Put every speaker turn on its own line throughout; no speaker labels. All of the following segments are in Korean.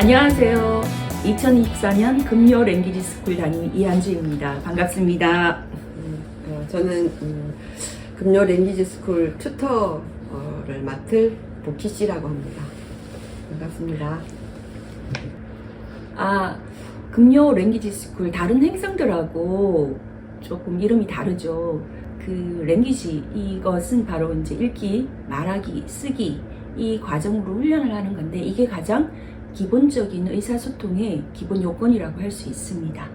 안녕하세요. 2024년 금요 랭귀지 스쿨 담임 이한주입니다. 반갑습니다.
음, 어, 저는 음, 금요 랭귀지 스쿨 튜터를 맡을 보키 씨라고 합니다. 반갑습니다.
아, 금요 랭귀지 스쿨 다른 행성들하고 조금 이름이 다르죠. 그 랭귀지 이것은 바로 이제 읽기, 말하기, 쓰기 이 과정으로 훈련을 하는 건데 이게 가장 기본적인 의사소통의 기본 요건이라고 할 수 있습니다.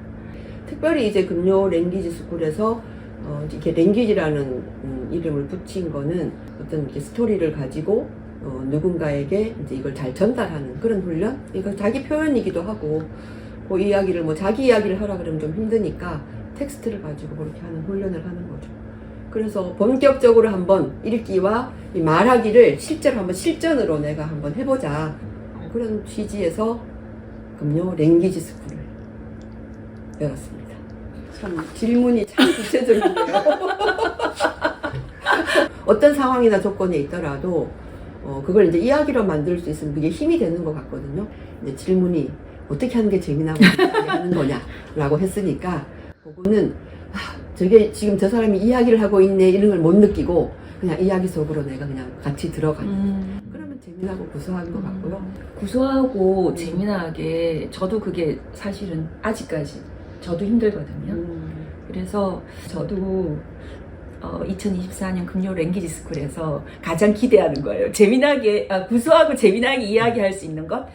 특별히 이제 금요 랭귀지 스쿨에서 어, 이렇게 랭귀지라는 음, 이름을 붙인 거는 어떤 이렇게 스토리를 가지고 어, 누군가에게 이제 이걸 잘 전달하는 그런 훈련? 이거 자기 표현이기도 하고 그 이야기를 뭐 자기 이야기를 하라 그러면 좀 힘드니까 텍스트를 가지고 그렇게 하는 훈련을 하는 거죠. 그래서 본격적으로 한번 읽기와 이 말하기를 실제로 한번 실전으로 내가 한번 해보자. 그런 취지에서 금요 랭귀지 스쿨을 열었습니다. 참 질문이 참 구체적이네요. 어떤 상황이나 조건에 있더라도 어, 그걸 이제 이야기로 만들 수 있으면 그게 힘이 되는 것 같거든요. 이제 질문이 어떻게 하는 게 재미나고 하는 거냐라고 했으니까 그거는 아, 저게 지금 저 사람이 이야기를 하고 있네 이런 걸 못 느끼고 그냥 이야기 속으로 내가 그냥 같이 들어가는
음,
재미나고 구수한 것 같고요.
구수하고
음.
재미나게 저도 그게 사실은 아직까지 저도 힘들거든요.
음,
그래서 저도 어, 2024년 금요 랭귀지 스쿨에서 가장 기대하는 거예요. 재미나게 아, 구수하고 재미나게 이야기할 수 있는 것.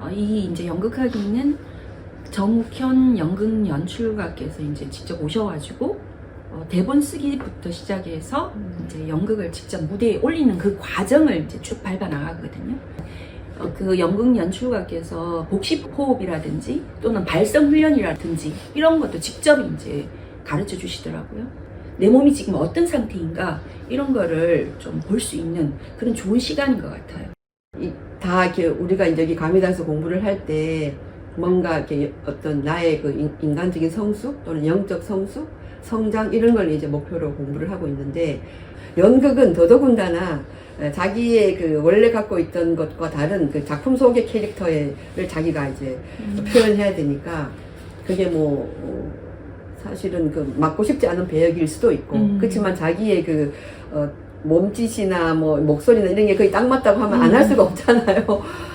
어, 이 이제 연극하기는 정욱현 연극 연출가께서 이제 직접 오셔가지고 어, 대본 쓰기부터 시작해서 이제 연극을 직접 무대에 올리는 그 과정을 이제 쭉 밟아 나가거든요. 어, 그 연극 연출가께서 복식 호흡이라든지 또는 발성 훈련이라든지 이런 것도 직접 이제 가르쳐 주시더라고요. 내 몸이 지금 어떤 상태인가 이런 거를 좀 볼 수 있는 그런 좋은 시간인 것 같아요.
다 이렇게 우리가 이제 여기 감이다서 공부를 할 때 뭔가 이렇게 어떤 나의 그 인- 인간적인 성수 또는 영적 성수, 성장 이런 걸 이제 목표로 공부를 하고 있는데 연극은 더더군다나 에, 자기의 그 원래 갖고 있던 것과 다른 그 작품 속의 캐릭터를 자기가 이제 표현해야 되니까 그게 뭐 어, 사실은 그 맡고 싶지 않은 배역일 수도 있고
음.
그렇지만 자기의 그 어, 몸짓이나 뭐 목소리나 이런 게 거의 딱 맞다고 하면 안 할 수가 없잖아요.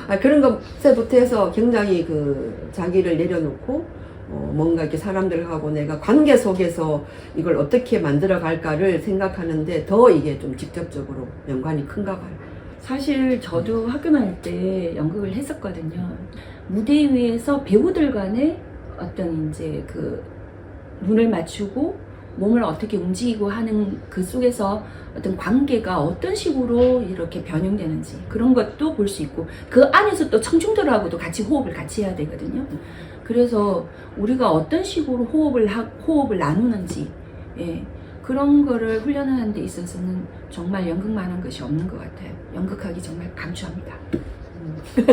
아, 그런 것부터 해서 굉장히 그 자기를 내려놓고 어, 뭔가 이렇게 사람들하고 내가 관계 속에서 이걸 어떻게 만들어 갈까를 생각하는데 더 이게 좀 직접적으로 연관이 큰가 봐요.
사실 저도 학교 다닐 때 연극을 했었거든요. 무대 위에서 배우들 간의 어떤 이제 그 눈을 맞추고 몸을 어떻게 움직이고 하는 그 속에서 어떤 관계가 어떤 식으로 이렇게 변형되는지 그런 것도 볼 수 있고 그 안에서 또 청중들하고도 같이 호흡을 같이 해야 되거든요. 그래서 우리가 어떤 식으로 호흡을 하, 호흡을 나누는지 예, 그런 거를 훈련하는 데 있어서는 정말 연극만한 것이 없는 것 같아요. 연극하기 정말 강추합니다.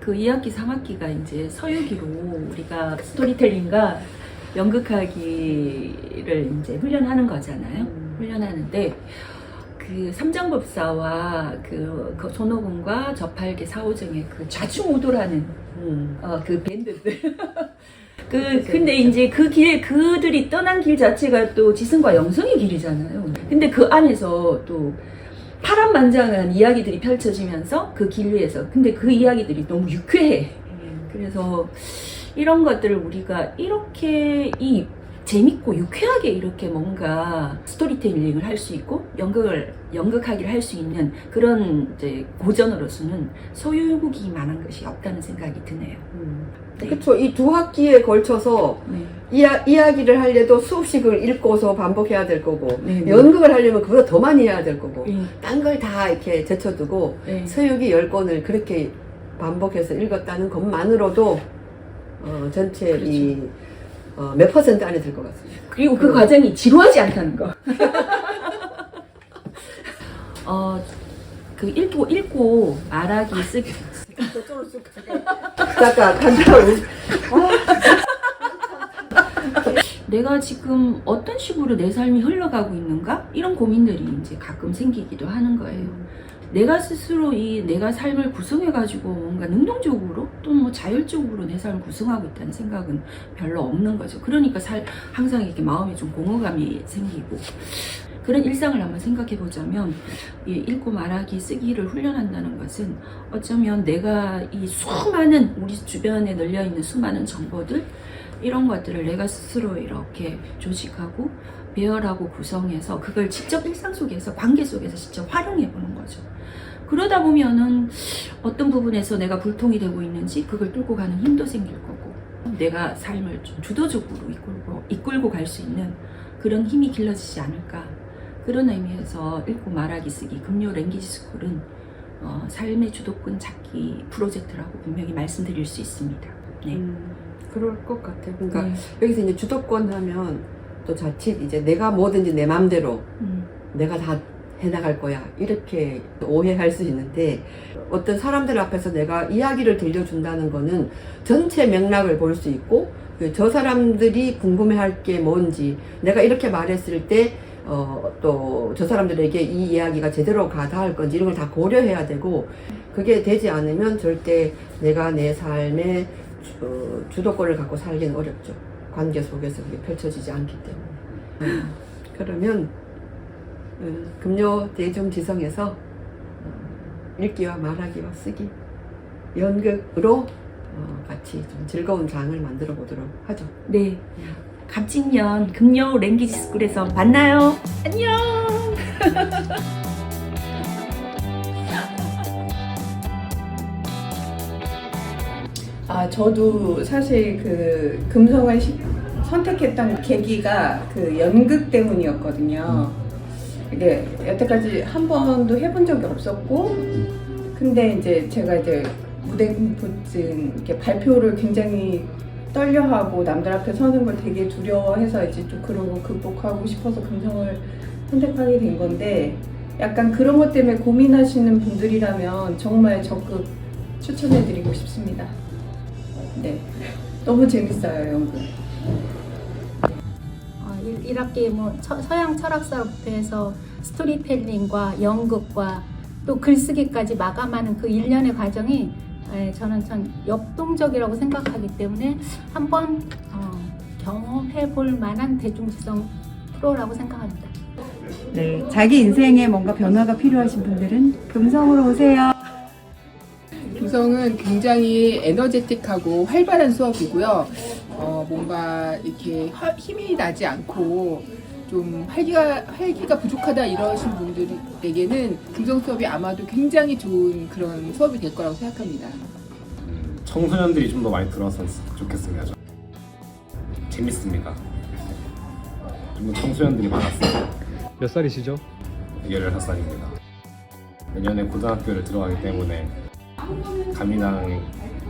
그 2학기, 3학기가 이제 서유기로 우리가 스토리텔링과 연극하기를 이제 훈련하는 거잖아요. 훈련하는데 그 삼장법사와 그, 그 손오공과 저팔계 사오정의 그 좌충우돌하는
음.
어, 그 밴드들. 그, 근데 이제 그 길, 그들이 떠난 길 자체가 또 지승과 영성의 길이잖아요. 근데 그 안에서 또 파란만장한 이야기들이 펼쳐지면서 그 길 위에서. 근데 그 이야기들이 너무 유쾌해. 그래서 이런 것들을 우리가 이렇게 이 재밌고 유쾌하게 이렇게 뭔가 스토리텔링을 할 수 있고 연극을 연극하기를 할 수 있는 그런 이제 고전으로서는 소유국이 만한 것이 없다는 생각이 드네요.
음.
네.
그렇죠. 이 두 학기에 걸쳐서
네.
이야, 이야기를 하려도 수업식을 읽고서 반복해야 될 거고
네.
연극을 하려면 그보다 더 많이 해야 될 거고
네.
딴걸 다 이렇게 제쳐두고
네.
서유기 열 권을 그렇게 반복해서 읽었다는 것만으로도 어, 전체
그렇죠.
이 어, 몇 퍼센트 안에 들 것 같습니다.
그리고 그 과정이 지루하지 않다는 거. 어, 그 읽고 읽고 말하기 쓰기.
잠깐 간단하고
내가 지금 어떤 식으로 내 삶이 흘러가고 있는가? 이런 고민들이 이제 가끔 생기기도 하는 거예요. 내가 스스로 이 내가 삶을 구성해가지고 뭔가 능동적으로 또뭐 자율적으로 내 삶을 구성하고 있다는 생각은 별로 없는 거죠. 그러니까 살, 항상 이렇게 마음에 좀 공허감이 생기고 그런 일상을 한번 생각해 보자면 이 읽고 말하기 쓰기를 훈련한다는 것은 어쩌면 내가 이 수많은 우리 주변에 널려 있는 수많은 정보들 이런 것들을 내가 스스로 이렇게 조직하고 배열하고 구성해서 그걸 직접 일상 속에서 관계 속에서 직접 활용해 보는 거죠. 그러다 보면은 어떤 부분에서 내가 불통이 되고 있는지 그걸 뚫고 가는 힘도 생길 거고 내가 삶을 좀 주도적으로 이끌고 이끌고 갈 수 있는 그런 힘이 길러지지 않을까 그런 의미에서 읽고 말하기 쓰기 금요 랭귀지 스쿨은 어, 삶의 주도권 찾기 프로젝트라고 분명히 말씀드릴 수 있습니다. 네.
음, 그럴 것 같아. 그러니까
네.
여기서 이제 주도권 하면 또 자칫 이제 내가 뭐든지 내 맘대로
음,
내가 다 해나갈 거야 이렇게 오해할 수 있는데 어떤 사람들 앞에서 내가 이야기를 들려준다는 거는 전체 맥락을 볼 수 있고 그저 사람들이 궁금해할 게 뭔지 내가 이렇게 말했을 때 어, 또 저 사람들에게 이 이야기가 제대로 가닿을 건지 이런 걸 다 고려해야 되고 그게 되지 않으면 절대 내가 내 삶의 주, 어, 주도권을 갖고 살기는 어렵죠. 관계 속에서 그게 펼쳐지지 않기 때문에. 음, 그러면 어, 금요 대중지성에서 어, 읽기와 말하기와 쓰기 연극으로 어, 같이 좀 즐거운 장을 만들어 보도록 하죠.
네. 갑진년 금요 랭귀지 스쿨에서 만나요. 안녕.
아, 저도 사실 그 금성을 시- 선택했던 계기가 그 연극 때문이었거든요. 이게 여태까지 한 번도 해본 적이 없었고, 근데 이제 제가 이제 무대 공포증, 이렇게 발표를 굉장히 떨려하고 남들 앞에 서는 걸 되게 두려워해서 이제 좀 그런 거 극복하고 싶어서 금성을 선택하게 된 건데, 약간 그런 것 때문에 고민하시는 분들이라면 정말 적극 추천해드리고 싶습니다. 네. 너무 재밌어요, 연극.
어, 1, 학기뭐 처- 서양 철학사부터 해서 스토리텔링과 연극과 또 글쓰기까지 마감하는 그 일련의 과정이 에, 저는 참 역동적이라고 생각하기 때문에 한번 어, 경험해 볼 만한 대중지성 프로라고 생각합니다.
네, 자기 인생에 뭔가 변화가 필요하신 분들은 금성으로 오세요.
금성은 굉장히 에너제틱하고 활발한 수업이고요. 어, 뭔가 이렇게 화- 힘이 나지 않고 좀 활기가, 활기가 부족하다 이러신 분들에게는 금성 수업이 아마도 굉장히 좋은 그런 수업이 될 거라고 생각합니다.
청소년들이 좀 더 많이 들어왔으면 좋겠습니다. 저. 재밌습니다. 좀 더 청소년들이 많았어요.
몇 살이시죠?
16살입니다. 내년에 고등학교를 들어가기 때문에 감리당을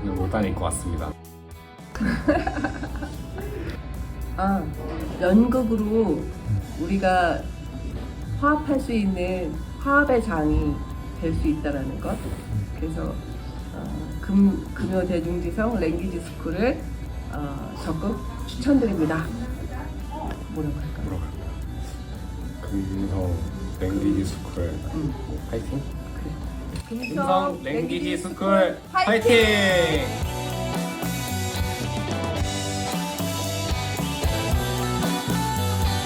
못 다닐 것 같습니다.
아, 연극으로 우리가 화합할 수 있는 화합의 장이 될 수 있다라는 것. 그래서 어, 금, 금요 대중지성 랭귀지 스쿨을 어, 적극 추천드립니다. 뭐라고 할까요?
금성 랭귀지 스쿨
음.
파이팅! 금성 랭귀지 스쿨 파이팅!